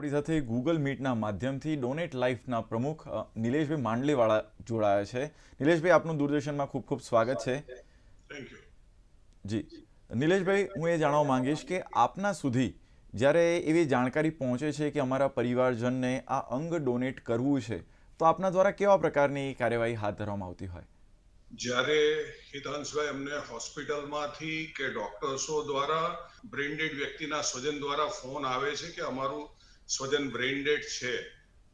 આપણી સાથે ગૂગલ મીટના માધ્યમથી ડોનેટ લાઈફના પ્રમુખ નિલેશભાઈ માંડલીવાળા જોડાયા છે. નિલેશભાઈ આપનું દૂરદર્શનમાં ખૂબ ખૂબ સ્વાગત છે. જી. નિલેશભાઈ હું એ જાણવા માંગીશ કે આપના સુધી જ્યારે એવી જાણકારી પહોંચે છે કે અમારા પરિવારજનને આ અંગ ડોનેટ કરવું છે તો આપના દ્વારા કેવા પ્રકારની કાર્યવાહી હાથ ધરવામાં આવતી હોય? જ્યારે હિતાંશભાઈ અમને હોસ્પિટલમાંથી કે ડોક્ટર્સો દ્વારા બ્રેન્ડેડ વ્યક્તિના સ્વજન દ્વારા ફોન આવે છે કે અમારું સ્વજન બ્રેન્ડેડ છે,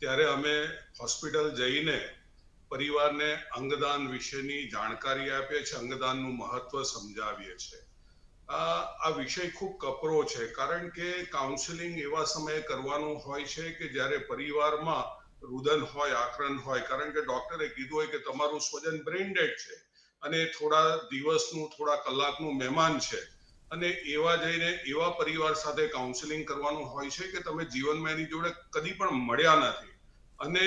ત્યારે અમે હોસ્પિટલ જઈને પરિવારને અંગદાન વિશેની જાણકારી આપીએ છીએ, અંગદાનનું મહત્વ સમજાવીએ છીએ. આ વિષય ખૂબ કપરો છે, કારણ કે કાઉન્સેલિંગ એવા સમયે કરવાનું હોય છે કે જ્યારે પરિવારમાં રુદન હોય આક્રન હોય, કારણ કે ડોક્ટરે કીધું હોય કે તમારું સ્વજન બ્રેન્ડેડ છે અને થોડા દિવસનું, થોડા કલાકનું મહેમાન છે. અને એવા જઈને એવા પરિવાર સાથે કાઉન્સેલિંગ કરવાનું હોય છે કે તમે જીવનમાં એની જોડે કદી પણ મળ્યા નથી. અને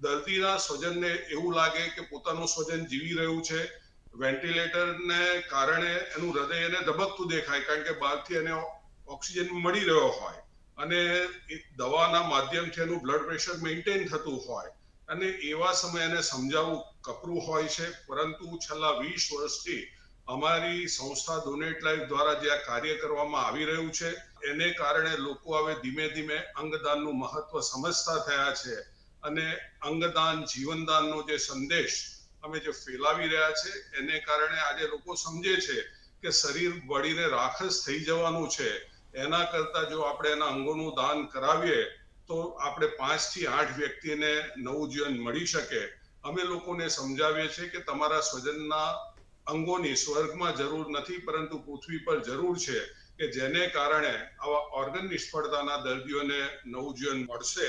દર્દીના સ્વજનને એવું લાગે કે પોતાનું સ્વજન જીવી રહ્યું છે. વેન્ટિલેટરને કારણે એનું હૃદય એને ધબકતું દેખાય કારણ કે બહારથી એને ઓક્સિજન મળી રહ્યો હોય. અને દવાના માધ્યમથી એનું બ્લડ પ્રેશર મેન્ટેન થતું હોય. અને એવા સમયે એને સમજાવવું કપરું હોય છે. પરંતુ છેલ્લા વીસ વર્ષથી અમારી સંસ્થા ડોનેટ લાઈફ દ્વારા જે આ કાર્ય કરવામાં આવી રહ્યું છે, એને કારણે લોકો હવે ધીમે ધીમે અંગદાનનું મહત્વ સમજતા થયા છે અને અંગદાન, જીવનદાનનો જે સંદેશ અમે જે ફેલાવી રહ્યા છે, એને કારણે આજે લોકો સમજે છે કે શરીર બળીને રાખસ થઈ જવાનું છે. એના કરતા જો આપણે એના અંગોનું દાન કરાવીએ, તો આપણે પાંચથી આઠ વ્યક્તિને નવું જીવન મળી શકે. અમે લોકોને સમજાવીએ છીએ કે તમારા સ્વજનના અંગોની સ્વર્ગમાં જરૂર નથી પરંતુ પૃથ્વી પર જરૂર છે કે જેને કારણે આવા ઓર્ગન નિષ્ફળતાના દર્દીઓને નવું જીવન મળશે.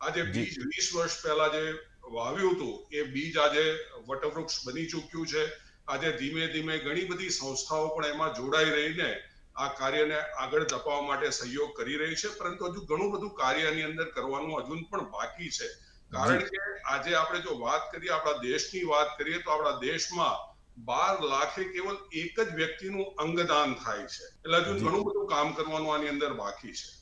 આજે બીજ વીસ વર્ષ પહેલા જે વાવ્યું હતું એ બીજ આજે વટવૃક્ષ બની ચૂક્યું છે. આજે ધીમે ધીમે ઘણી બધી સંસ્થાઓ પણ એમાં જોડાઈ રહીને આ કાર્યને આગળ ધપાવવા માટે સહયોગ કરી રહી છે પરંતુ હજુ ઘણું બધું કાર્યની અંદર કરવાનું હજુ પણ બાકી છે. કારણ કે આજે આપણે જો વાત કરીએ આપણા દેશની વાત કરીએ તો આપણા દેશમાં બાર લાખે કેવલ એક જ વ્યક્તિનું અંગદાન થાય છે. એટલે હજુ ઘણું બધું કામ કરવાનું આની અંદર બાકી છે.